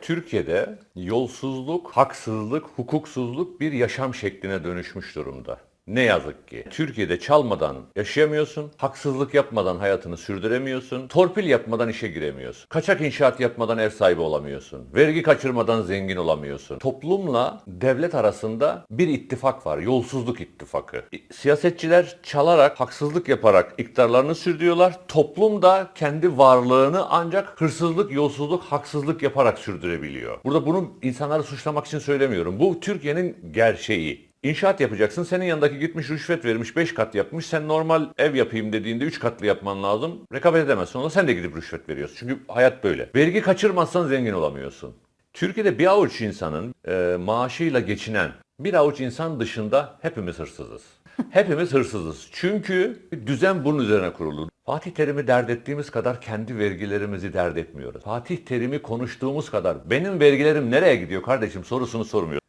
Türkiye'de yolsuzluk, haksızlık, hukuksuzluk bir yaşam şekline dönüşmüş durumda. Ne yazık ki. Türkiye'de çalmadan yaşayamıyorsun, haksızlık yapmadan hayatını sürdüremiyorsun, torpil yapmadan işe giremiyorsun, kaçak inşaat yapmadan ev sahibi olamıyorsun, vergi kaçırmadan zengin olamıyorsun. Toplumla devlet arasında bir ittifak var, yolsuzluk ittifakı. Siyasetçiler çalarak, haksızlık yaparak iktidarlarını sürdürüyorlar. Toplum da kendi varlığını ancak hırsızlık, yolsuzluk, haksızlık yaparak sürdürebiliyor. Burada bunu insanları suçlamak için söylemiyorum. Bu Türkiye'nin gerçeği. İnşaat yapacaksın. Senin yanındaki gitmiş rüşvet vermiş 5 kat yapmış. Sen normal ev yapayım dediğinde 3 katlı yapman lazım. Rekabet edemezsin ona sen de gidip rüşvet veriyorsun. Çünkü hayat böyle. Vergi kaçırmazsan zengin olamıyorsun. Türkiye'de bir avuç insanın e, maaşıyla geçinen bir avuç insan dışında hepimiz hırsızız. Hepimiz hırsızız. Çünkü düzen bunun üzerine kurulu. Fatih Terim'i dert ettiğimiz kadar kendi vergilerimizi dert etmiyoruz. Fatih Terim'i konuştuğumuz kadar benim vergilerim nereye gidiyor kardeşim sorusunu sormuyor.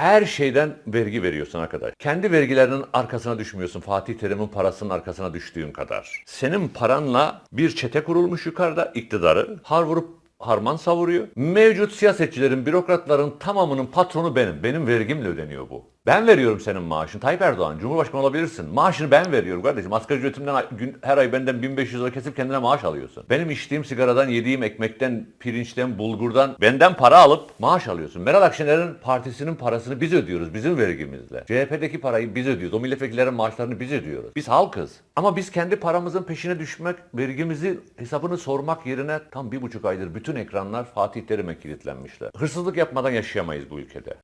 Her şeyden vergi veriyorsun arkadaş. Kendi vergilerinin arkasına düşmüyorsun. Fatih Terim'in parasının arkasına düştüğün kadar. Senin paranla bir çete kurulmuş yukarıda iktidarı har vurup harman savuruyor. Mevcut siyasetçilerin, bürokratların tamamının patronu benim. Benim vergimle ödeniyor bu. Ben veriyorum senin maaşını. Tayyip Erdoğan, Cumhurbaşkanı olabilirsin. Maaşını ben veriyorum kardeşim. Asgari ücretimden her ay benden 1500 lira kesip kendine maaş alıyorsun. Benim içtiğim sigaradan, yediğim ekmekten, pirinçten, bulgurdan benden para alıp maaş alıyorsun. Meral Akşener'in partisinin parasını biz ödüyoruz bizim vergimizle. CHP'deki parayı biz ödüyoruz. O milletvekillerin maaşlarını biz ödüyoruz. Biz halkız. Ama biz kendi paramızın peşine düşmek, vergimizi hesabını sormak yerine tam bir buçuk aydır bütün ekranlar Fatih Terim'e kilitlenmişler. Hırsızlık yapmadan yaşayamayız bu ülkede.